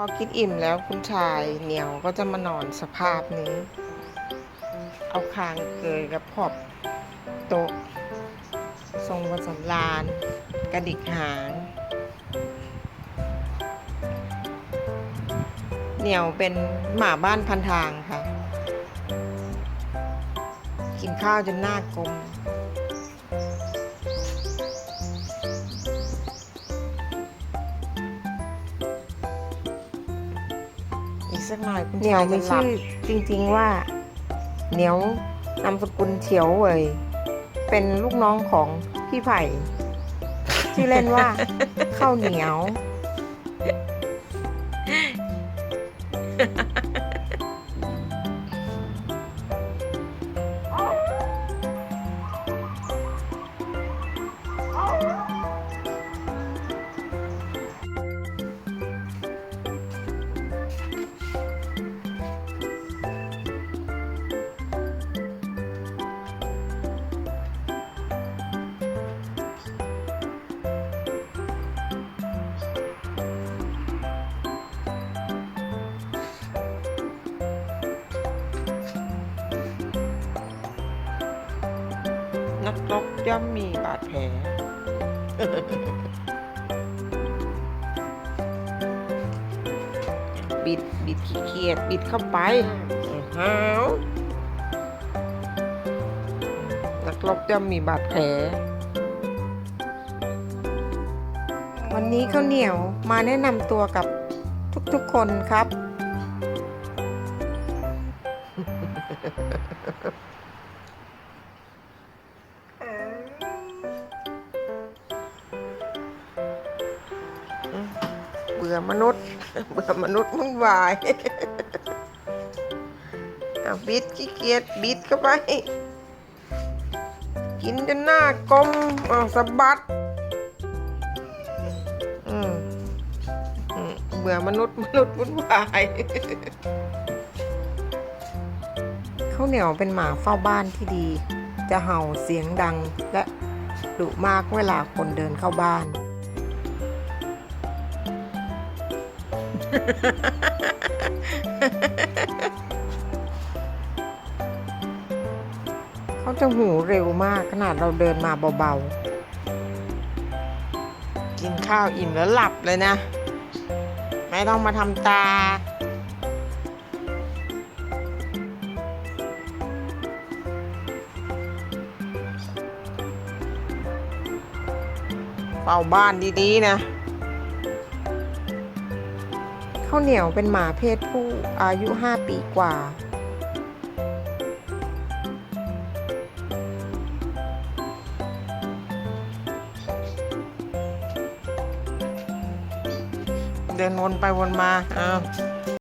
พอกินอิ่มแล้วคุณชายเหนียวก็จะมานอนสภาพนี้ เอาคางเกยกับขอบโต๊ะ ทรงประสำลานกระดิกหาง เหนียวเป็นหมาบ้านพันทางค่ะ กินข้าวจนหน้ากลม อีกสักหน่อยคุณเหนียวชายมีจะหลัชื่บอจริงๆว่า เหนียวนามสกุลเฉียวเว่ยเป็นลูกน้องของพี่ไผ่ชื่อเล่นว่าข้าวเหนียว นักรบย่อมมีบาดแผล บิด บิดขี้เกียจบิดเข้าไปหาวนักรบย่อมมีบาดแผล วันนี้ข้าวเหนียวมาแนะนำตัวกับทุกๆคนครับ เบื่อมนุษย์ เบื่อมนุษย์มุ่นวายเอาบิดขี้เกียจบิดเข้าไป กินจนหน้ากลมเอาสะบัดเบื่อมนุษย์มนุษย์วุ่นวายข้าวเหนียวเป็นหมาเฝ้าบ้านที่ดี จะเห่าเสียงดังและดุมากเวลาคนเดินเข้าบ้าน เขาจะหูเร็วมากขนาดเราเดินมาเบาๆ กินข้าวอิ่มแล้วหลับเลยนะ ไม่ต้องมาทำตาเฝ้าบ้านดีๆนะ ข้าวเหนียวเป็นหมาเพศผู้อายุ 5 ปีกว่า เดินวนไปวนมาอ้าว